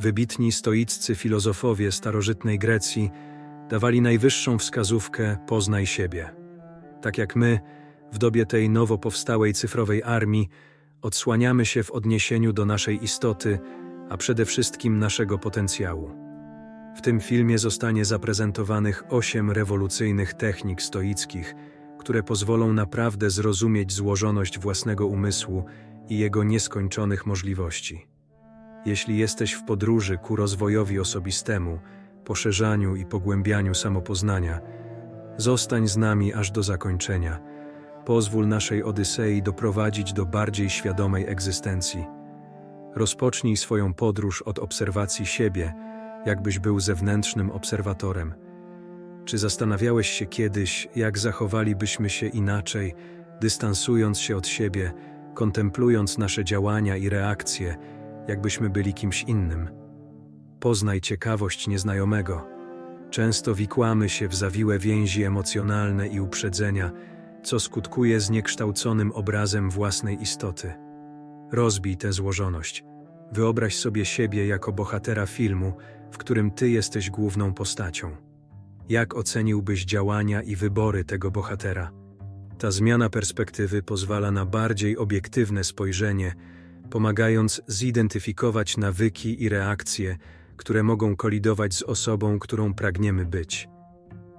Wybitni stoiccy filozofowie starożytnej Grecji dawali najwyższą wskazówkę poznaj siebie. Tak jak my, w dobie tej nowo powstałej cyfrowej armii, odsłaniamy się w odniesieniu do naszej istoty, a przede wszystkim naszego potencjału. W tym filmie zostanie zaprezentowanych osiem rewolucyjnych technik stoickich, które pozwolą naprawdę zrozumieć złożoność własnego umysłu i jego nieskończonych możliwości. Jeśli jesteś w podróży ku rozwojowi osobistemu, poszerzaniu i pogłębianiu samopoznania, zostań z nami aż do zakończenia. Pozwól naszej Odysei doprowadzić do bardziej świadomej egzystencji. Rozpocznij swoją podróż od obserwacji siebie, jakbyś był zewnętrznym obserwatorem. Czy zastanawiałeś się kiedyś, jak zachowalibyśmy się inaczej, dystansując się od siebie, kontemplując nasze działania i reakcje, jakbyśmy byli kimś innym? Poznaj ciekawość nieznajomego. Często wikłamy się w zawiłe więzi emocjonalne i uprzedzenia, co skutkuje zniekształconym obrazem własnej istoty. Rozbij tę złożoność. Wyobraź sobie siebie jako bohatera filmu, w którym ty jesteś główną postacią. Jak oceniłbyś działania i wybory tego bohatera? Ta zmiana perspektywy pozwala na bardziej obiektywne spojrzenie, pomagając zidentyfikować nawyki i reakcje, które mogą kolidować z osobą, którą pragniemy być.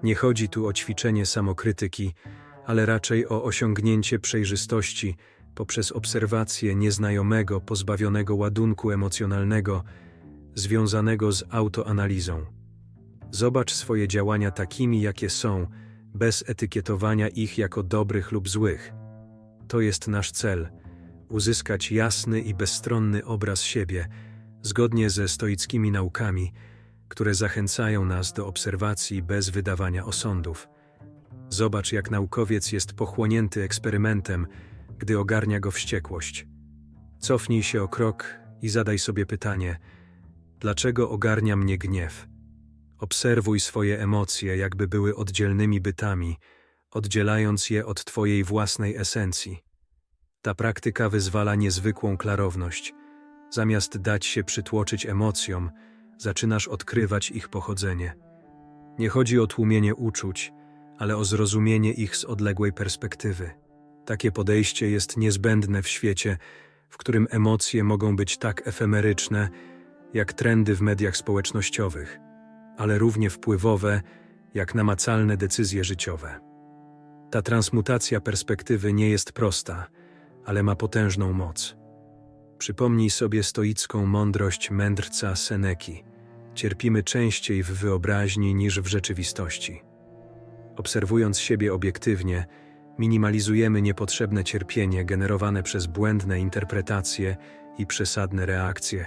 Nie chodzi tu o ćwiczenie samokrytyki, ale raczej o osiągnięcie przejrzystości poprzez obserwację nieznajomego, pozbawionego ładunku emocjonalnego, związanego z autoanalizą. Zobacz swoje działania takimi, jakie są, bez etykietowania ich jako dobrych lub złych. To jest nasz cel uzyskać jasny i bezstronny obraz siebie, zgodnie ze stoickimi naukami, które zachęcają nas do obserwacji bez wydawania osądów. Zobacz, jak naukowiec jest pochłonięty eksperymentem, gdy ogarnia go wściekłość. Cofnij się o krok i zadaj sobie pytanie: dlaczego ogarnia mnie gniew? Obserwuj swoje emocje, jakby były oddzielnymi bytami, oddzielając je od Twojej własnej esencji. Ta praktyka wyzwala niezwykłą klarowność. Zamiast dać się przytłoczyć emocjom, zaczynasz odkrywać ich pochodzenie. Nie chodzi o tłumienie uczuć, ale o zrozumienie ich z odległej perspektywy. Takie podejście jest niezbędne w świecie, w którym emocje mogą być tak efemeryczne, jak trendy w mediach społecznościowych, ale równie wpływowe, jak namacalne decyzje życiowe. Ta transmutacja perspektywy nie jest prosta, ale ma potężną moc. Przypomnij sobie stoicką mądrość mędrca Seneki. Cierpimy częściej w wyobraźni niż w rzeczywistości. Obserwując siebie obiektywnie, minimalizujemy niepotrzebne cierpienie generowane przez błędne interpretacje i przesadne reakcje,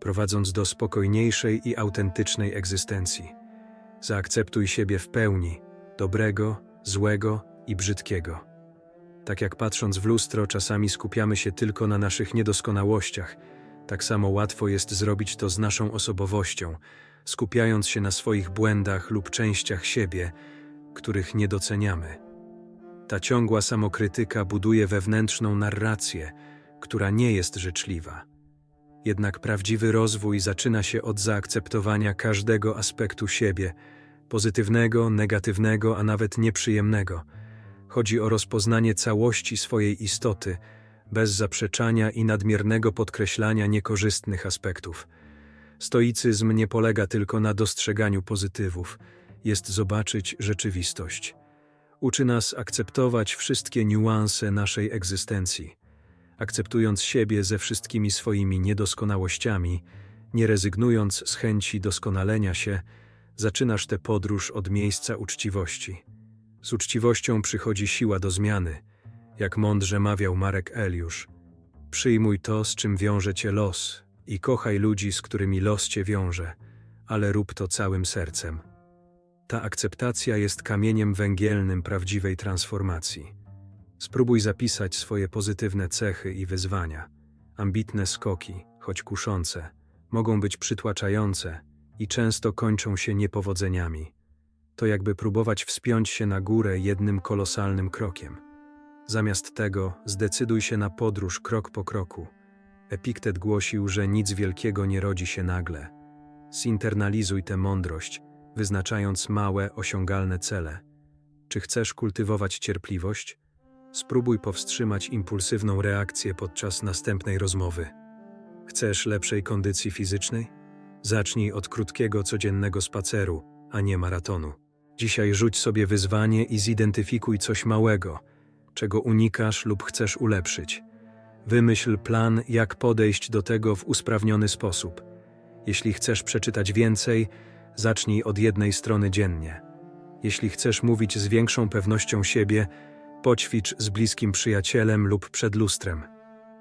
prowadząc do spokojniejszej i autentycznej egzystencji. Zaakceptuj siebie w pełni, dobrego, złego i brzydkiego. Tak jak patrząc w lustro, czasami skupiamy się tylko na naszych niedoskonałościach, tak samo łatwo jest zrobić to z naszą osobowością, skupiając się na swoich błędach lub częściach siebie, których nie doceniamy. Ta ciągła samokrytyka buduje wewnętrzną narrację, która nie jest życzliwa. Jednak prawdziwy rozwój zaczyna się od zaakceptowania każdego aspektu siebie pozytywnego, negatywnego, a nawet nieprzyjemnego. Chodzi o rozpoznanie całości swojej istoty, bez zaprzeczania i nadmiernego podkreślania niekorzystnych aspektów. Stoicyzm nie polega tylko na dostrzeganiu pozytywów, jest zobaczyć rzeczywistość. Uczy nas akceptować wszystkie niuanse naszej egzystencji. Akceptując siebie ze wszystkimi swoimi niedoskonałościami, nie rezygnując z chęci doskonalenia się, zaczynasz tę podróż od miejsca uczciwości. Z uczciwością przychodzi siła do zmiany, jak mądrze mawiał Marek Eliusz. Przyjmuj to, z czym wiąże cię los i kochaj ludzi, z którymi los cię wiąże, ale rób to całym sercem. Ta akceptacja jest kamieniem węgielnym prawdziwej transformacji. Spróbuj zapisać swoje pozytywne cechy i wyzwania. Ambitne skoki, choć kuszące, mogą być przytłaczające i często kończą się niepowodzeniami. To jakby próbować wspiąć się na górę jednym kolosalnym krokiem. Zamiast tego zdecyduj się na podróż krok po kroku. Epiktet głosił, że nic wielkiego nie rodzi się nagle. Zinternalizuj tę mądrość, wyznaczając małe, osiągalne cele. Czy chcesz kultywować cierpliwość? Spróbuj powstrzymać impulsywną reakcję podczas następnej rozmowy. Chcesz lepszej kondycji fizycznej? Zacznij od krótkiego, codziennego spaceru, a nie maratonu. Dzisiaj rzuć sobie wyzwanie i zidentyfikuj coś małego, czego unikasz lub chcesz ulepszyć. Wymyśl plan, jak podejść do tego w usprawniony sposób. Jeśli chcesz przeczytać więcej, zacznij od jednej strony dziennie. Jeśli chcesz mówić z większą pewnością siebie, poćwicz z bliskim przyjacielem lub przed lustrem.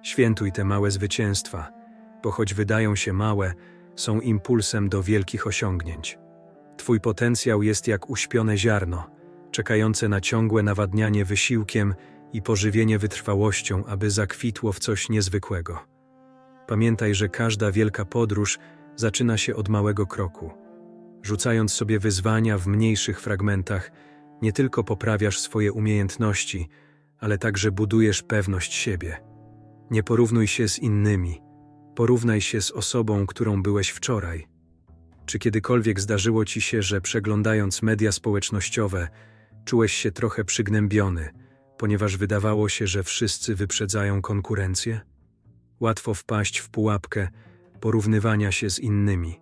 Świętuj te małe zwycięstwa, bo choć wydają się małe, są impulsem do wielkich osiągnięć. Twój potencjał jest jak uśpione ziarno, czekające na ciągłe nawadnianie wysiłkiem i pożywienie wytrwałością, aby zakwitło w coś niezwykłego. Pamiętaj, że każda wielka podróż zaczyna się od małego kroku. Rzucając sobie wyzwania w mniejszych fragmentach, nie tylko poprawiasz swoje umiejętności, ale także budujesz pewność siebie. Nie porównuj się z innymi, porównaj się z osobą, którą byłeś wczoraj. Czy kiedykolwiek zdarzyło ci się, że przeglądając media społecznościowe, czułeś się trochę przygnębiony, ponieważ wydawało się, że wszyscy wyprzedzają konkurencję? Łatwo wpaść w pułapkę porównywania się z innymi.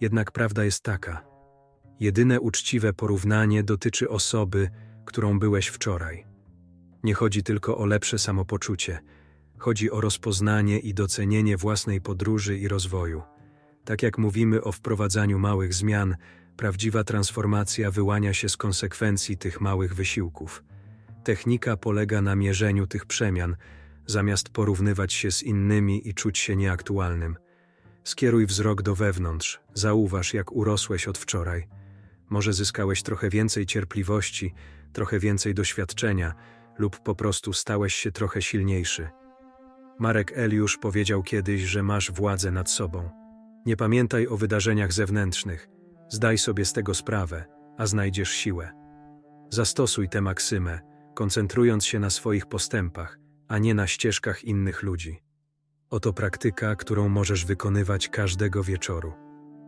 Jednak prawda jest taka: jedyne uczciwe porównanie dotyczy osoby, którą byłeś wczoraj. Nie chodzi tylko o lepsze samopoczucie, chodzi o rozpoznanie i docenienie własnej podróży i rozwoju. Tak jak mówimy o wprowadzaniu małych zmian, prawdziwa transformacja wyłania się z konsekwencji tych małych wysiłków. Technika polega na mierzeniu tych przemian, zamiast porównywać się z innymi i czuć się nieaktualnym. Skieruj wzrok do wewnątrz, zauważ, jak urosłeś od wczoraj. Może zyskałeś trochę więcej cierpliwości, trochę więcej doświadczenia, lub po prostu stałeś się trochę silniejszy. Marek Eliusz powiedział kiedyś, że masz władzę nad sobą. Nie pamiętaj o wydarzeniach zewnętrznych, zdaj sobie z tego sprawę, a znajdziesz siłę. Zastosuj tę maksymę, koncentrując się na swoich postępach, a nie na ścieżkach innych ludzi. Oto praktyka, którą możesz wykonywać każdego wieczoru.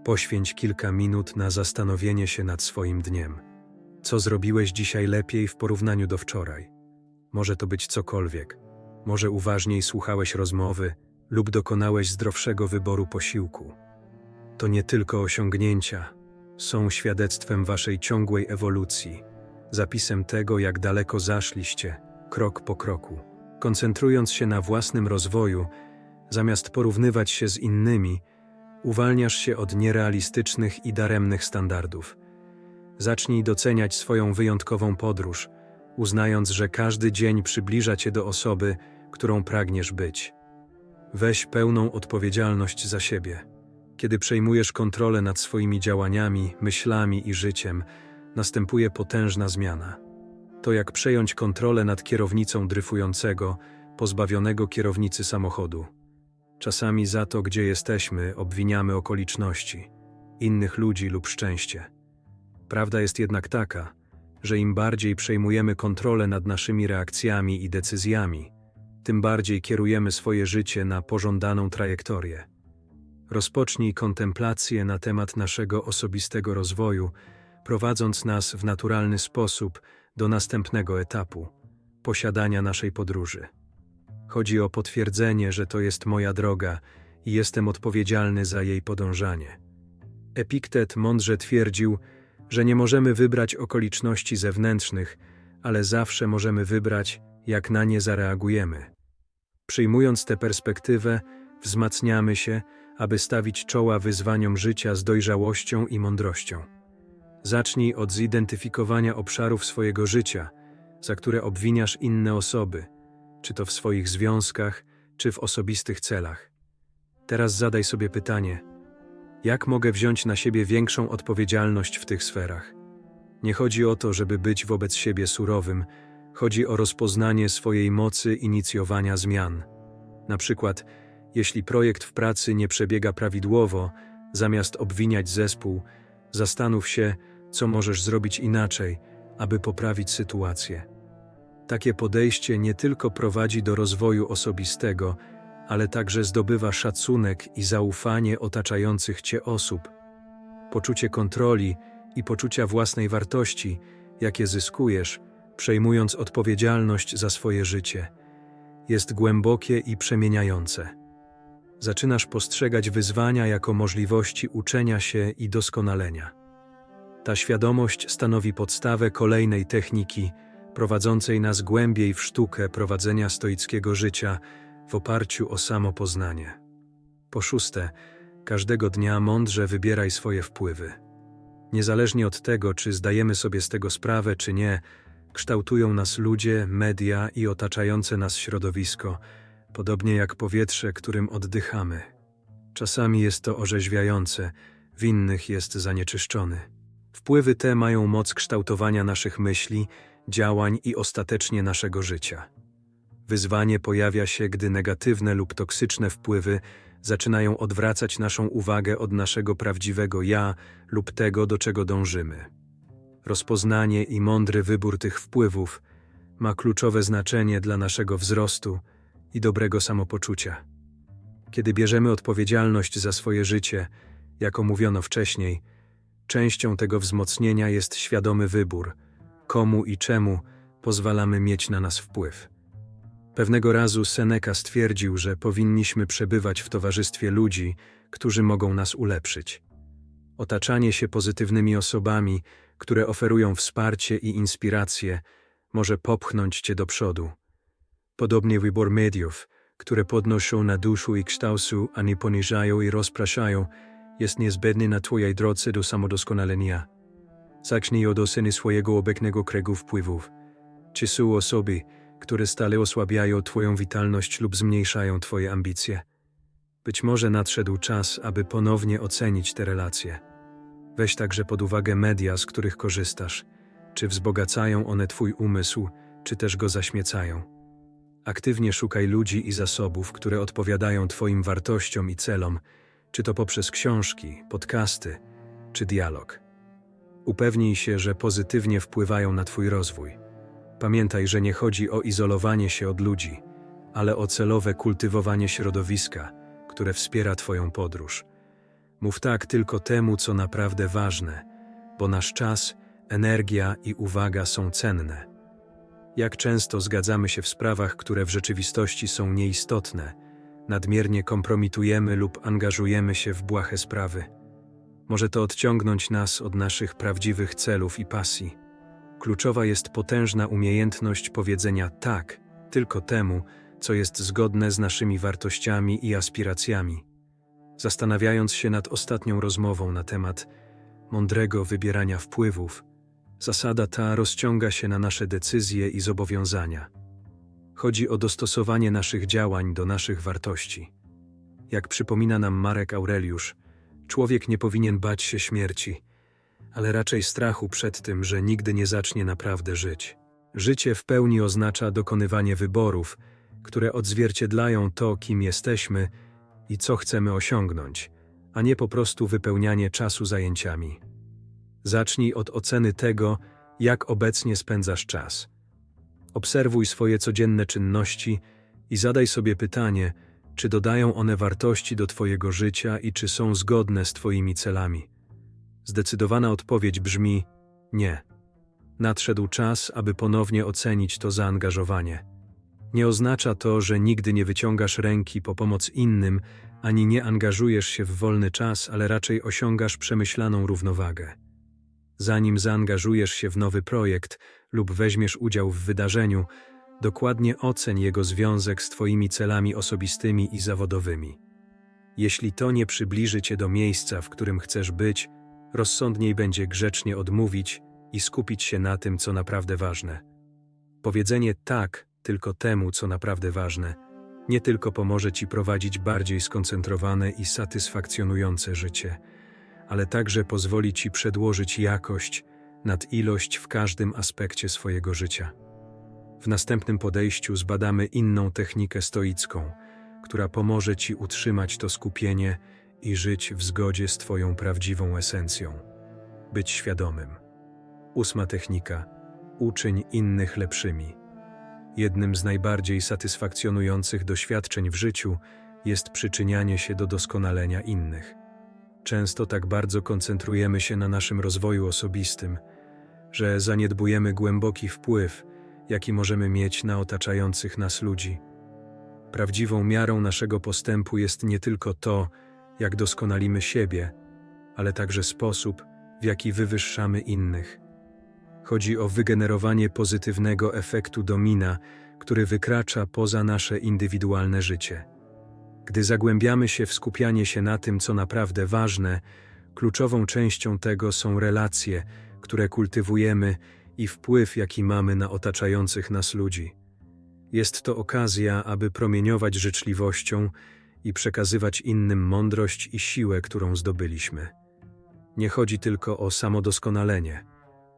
Poświęć kilka minut na zastanowienie się nad swoim dniem. Co zrobiłeś dzisiaj lepiej w porównaniu do wczoraj? Może to być cokolwiek. Może uważniej słuchałeś rozmowy lub dokonałeś zdrowszego wyboru posiłku. To nie tylko osiągnięcia, są świadectwem waszej ciągłej ewolucji, zapisem tego, jak daleko zaszliście, krok po kroku. Koncentrując się na własnym rozwoju, zamiast porównywać się z innymi, uwalniasz się od nierealistycznych i daremnych standardów. Zacznij doceniać swoją wyjątkową podróż, uznając, że każdy dzień przybliża cię do osoby, którą pragniesz być. Weź pełną odpowiedzialność za siebie. Kiedy przejmujesz kontrolę nad swoimi działaniami, myślami i życiem, następuje potężna zmiana. To jak przejąć kontrolę nad kierownicą dryfującego, pozbawionego kierownicy samochodu. Czasami za to, gdzie jesteśmy, obwiniamy okoliczności, innych ludzi lub szczęście. Prawda jest jednak taka, że im bardziej przejmujemy kontrolę nad naszymi reakcjami i decyzjami, tym bardziej kierujemy swoje życie na pożądaną trajektorię. Rozpocznij kontemplację na temat naszego osobistego rozwoju, prowadząc nas w naturalny sposób do następnego etapu posiadania naszej podróży. Chodzi o potwierdzenie, że to jest moja droga i jestem odpowiedzialny za jej podążanie. Epiktet mądrze twierdził, że nie możemy wybrać okoliczności zewnętrznych, ale zawsze możemy wybrać, jak na nie zareagujemy. Przyjmując tę perspektywę, wzmacniamy się, aby stawić czoła wyzwaniom życia z dojrzałością i mądrością. Zacznij od zidentyfikowania obszarów swojego życia, za które obwiniasz inne osoby, czy to w swoich związkach, czy w osobistych celach. Teraz zadaj sobie pytanie: jak mogę wziąć na siebie większą odpowiedzialność w tych sferach? Nie chodzi o to, żeby być wobec siebie surowym, chodzi o rozpoznanie swojej mocy inicjowania zmian. Na przykład, jeśli projekt w pracy nie przebiega prawidłowo, zamiast obwiniać zespół, zastanów się, co możesz zrobić inaczej, aby poprawić sytuację. Takie podejście nie tylko prowadzi do rozwoju osobistego, ale także zdobywa szacunek i zaufanie otaczających cię osób. Poczucie kontroli i poczucia własnej wartości, jakie zyskujesz, przejmując odpowiedzialność za swoje życie, jest głębokie i przemieniające. Zaczynasz postrzegać wyzwania jako możliwości uczenia się i doskonalenia. Ta świadomość stanowi podstawę kolejnej techniki, prowadzącej nas głębiej w sztukę prowadzenia stoickiego życia w oparciu o samopoznanie. Po szóste, każdego dnia mądrze wybieraj swoje wpływy. Niezależnie od tego, czy zdajemy sobie z tego sprawę, czy nie, kształtują nas ludzie, media i otaczające nas środowisko, podobnie jak powietrze, którym oddychamy. Czasami jest to orzeźwiające, w innych jest zanieczyszczony. Wpływy te mają moc kształtowania naszych myśli, działań i ostatecznie naszego życia. Wyzwanie pojawia się, gdy negatywne lub toksyczne wpływy zaczynają odwracać naszą uwagę od naszego prawdziwego ja lub tego, do czego dążymy. Rozpoznanie i mądry wybór tych wpływów ma kluczowe znaczenie dla naszego wzrostu i dobrego samopoczucia. Kiedy bierzemy odpowiedzialność za swoje życie, jak omówiono wcześniej, częścią tego wzmocnienia jest świadomy wybór, komu i czemu pozwalamy mieć na nas wpływ. Pewnego razu Seneca stwierdził, że powinniśmy przebywać w towarzystwie ludzi, którzy mogą nas ulepszyć. Otaczanie się pozytywnymi osobami, które oferują wsparcie i inspirację, może popchnąć cię do przodu. Podobnie wybór mediów, które podnoszą na duszu i kształtu, a nie poniżają i rozpraszają, jest niezbędny na twojej drodze do samodoskonalenia. Zacznij od oceny swojego obecnego kręgu wpływów. Czy są osoby, które stale osłabiają Twoją witalność lub zmniejszają Twoje ambicje. Być może nadszedł czas, aby ponownie ocenić te relacje. Weź także pod uwagę media, z których korzystasz. Czy wzbogacają one Twój umysł, czy też go zaśmiecają. Aktywnie szukaj ludzi i zasobów, które odpowiadają Twoim wartościom i celom, czy to poprzez książki, podcasty, czy dialog. Upewnij się, że pozytywnie wpływają na Twój rozwój. Pamiętaj, że nie chodzi o izolowanie się od ludzi, ale o celowe kultywowanie środowiska, które wspiera Twoją podróż. Mów tak tylko temu, co naprawdę ważne, bo nasz czas, energia i uwaga są cenne. Jak często zgadzamy się w sprawach, które w rzeczywistości są nieistotne, nadmiernie kompromitujemy lub angażujemy się w błahe sprawy. Może to odciągnąć nas od naszych prawdziwych celów i pasji. Kluczowa jest potężna umiejętność powiedzenia tak tylko temu, co jest zgodne z naszymi wartościami i aspiracjami. Zastanawiając się nad ostatnią rozmową na temat mądrego wybierania wpływów, zasada ta rozciąga się na nasze decyzje i zobowiązania. Chodzi o dostosowanie naszych działań do naszych wartości. Jak przypomina nam Marek Aureliusz, człowiek nie powinien bać się śmierci, ale raczej strachu przed tym, że nigdy nie zacznie naprawdę żyć. Życie w pełni oznacza dokonywanie wyborów, które odzwierciedlają to, kim jesteśmy i co chcemy osiągnąć, a nie po prostu wypełnianie czasu zajęciami. Zacznij od oceny tego, jak obecnie spędzasz czas. Obserwuj swoje codzienne czynności i zadaj sobie pytanie, czy dodają one wartości do Twojego życia i czy są zgodne z Twoimi celami. Zdecydowana odpowiedź brzmi nie. Nadszedł czas, aby ponownie ocenić to zaangażowanie. Nie oznacza to, że nigdy nie wyciągasz ręki po pomoc innym, ani nie angażujesz się w wolny czas, ale raczej osiągasz przemyślaną równowagę. Zanim zaangażujesz się w nowy projekt lub weźmiesz udział w wydarzeniu, dokładnie oceń jego związek z Twoimi celami osobistymi i zawodowymi. Jeśli to nie przybliży Cię do miejsca, w którym chcesz być, rozsądniej będzie grzecznie odmówić i skupić się na tym, co naprawdę ważne. Powiedzenie tak tylko temu, co naprawdę ważne, nie tylko pomoże Ci prowadzić bardziej skoncentrowane i satysfakcjonujące życie, ale także pozwoli Ci przedłożyć jakość nad ilość w każdym aspekcie swojego życia. W następnym podejściu zbadamy inną technikę stoicką, która pomoże Ci utrzymać to skupienie i żyć w zgodzie z Twoją prawdziwą esencją. Być świadomym. Ósma technika. Uczyń innych lepszymi. Jednym z najbardziej satysfakcjonujących doświadczeń w życiu jest przyczynianie się do doskonalenia innych. Często tak bardzo koncentrujemy się na naszym rozwoju osobistym, że zaniedbujemy głęboki wpływ, jaki możemy mieć na otaczających nas ludzi. Prawdziwą miarą naszego postępu jest nie tylko to, jak doskonalimy siebie, ale także sposób, w jaki wywyższamy innych. Chodzi o wygenerowanie pozytywnego efektu domina, który wykracza poza nasze indywidualne życie. Gdy zagłębiamy się w skupianie się na tym, co naprawdę ważne, kluczową częścią tego są relacje, które kultywujemy i wpływ, jaki mamy na otaczających nas ludzi. Jest to okazja, aby promieniować życzliwością i przekazywać innym mądrość i siłę, którą zdobyliśmy. Nie chodzi tylko o samodoskonalenie.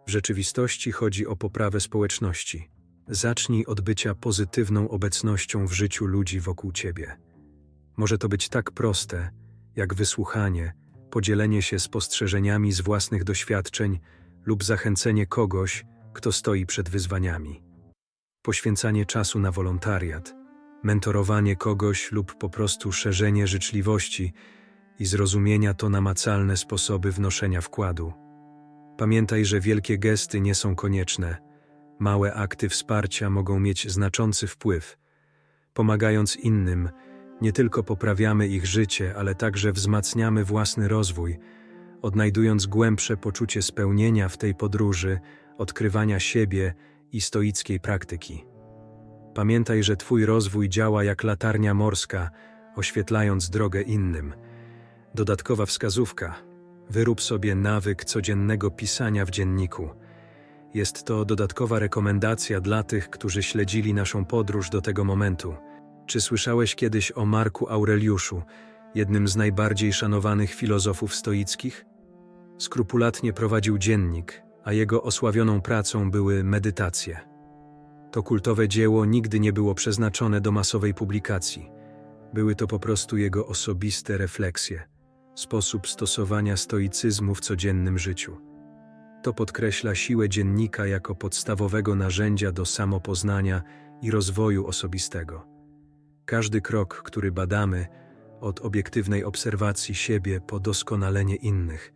W rzeczywistości chodzi o poprawę społeczności. Zacznij od bycia pozytywną obecnością w życiu ludzi wokół ciebie. Może to być tak proste, jak wysłuchanie, podzielenie się spostrzeżeniami z własnych doświadczeń lub zachęcenie kogoś, kto stoi przed wyzwaniami. Poświęcanie czasu na wolontariat, mentorowanie kogoś lub po prostu szerzenie życzliwości i zrozumienia to namacalne sposoby wnoszenia wkładu. Pamiętaj, że wielkie gesty nie są konieczne. Małe akty wsparcia mogą mieć znaczący wpływ. Pomagając innym, nie tylko poprawiamy ich życie, ale także wzmacniamy własny rozwój, odnajdując głębsze poczucie spełnienia w tej podróży, odkrywania siebie i stoickiej praktyki. Pamiętaj, że Twój rozwój działa jak latarnia morska, oświetlając drogę innym. Dodatkowa wskazówka. Wyrób sobie nawyk codziennego pisania w dzienniku. Jest to dodatkowa rekomendacja dla tych, którzy śledzili naszą podróż do tego momentu. Czy słyszałeś kiedyś o Marku Aureliuszu, jednym z najbardziej szanowanych filozofów stoickich? Skrupulatnie prowadził dziennik, a jego osławioną pracą były medytacje. To kultowe dzieło nigdy nie było przeznaczone do masowej publikacji. Były to po prostu jego osobiste refleksje, sposób stosowania stoicyzmu w codziennym życiu. To podkreśla siłę dziennika jako podstawowego narzędzia do samopoznania i rozwoju osobistego. Każdy krok, który badamy, od obiektywnej obserwacji siebie po doskonalenie innych,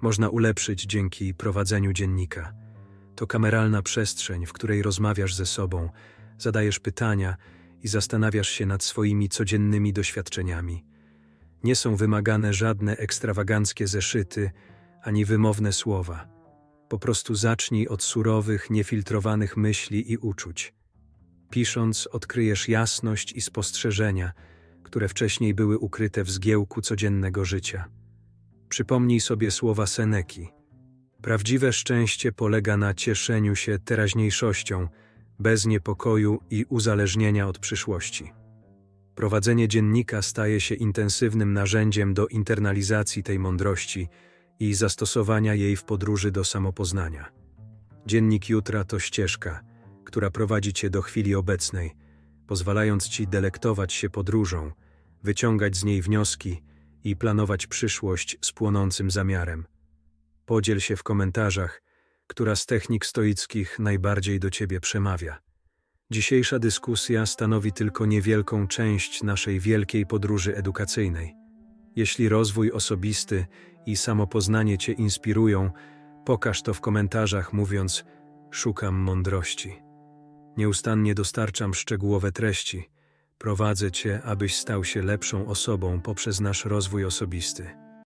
można ulepszyć dzięki prowadzeniu dziennika. To kameralna przestrzeń, w której rozmawiasz ze sobą, zadajesz pytania i zastanawiasz się nad swoimi codziennymi doświadczeniami. Nie są wymagane żadne ekstrawaganckie zeszyty ani wymowne słowa. Po prostu zacznij od surowych, niefiltrowanych myśli i uczuć. Pisząc, odkryjesz jasność i spostrzeżenia, które wcześniej były ukryte w zgiełku codziennego życia. Przypomnij sobie słowa Seneki. Prawdziwe szczęście polega na cieszeniu się teraźniejszością, bez niepokoju i uzależnienia od przyszłości. Prowadzenie dziennika staje się intensywnym narzędziem do internalizacji tej mądrości i zastosowania jej w podróży do samopoznania. Dziennik jutra to ścieżka, która prowadzi cię do chwili obecnej, pozwalając ci delektować się podróżą, wyciągać z niej wnioski i planować przyszłość z płonącym zamiarem. Podziel się w komentarzach, która z technik stoickich najbardziej do ciebie przemawia. Dzisiejsza dyskusja stanowi tylko niewielką część naszej wielkiej podróży edukacyjnej. Jeśli rozwój osobisty i samopoznanie cię inspirują, pokaż to w komentarzach mówiąc: Szukam mądrości. Nieustannie dostarczam szczegółowe treści. Prowadzę cię, abyś stał się lepszą osobą poprzez nasz rozwój osobisty.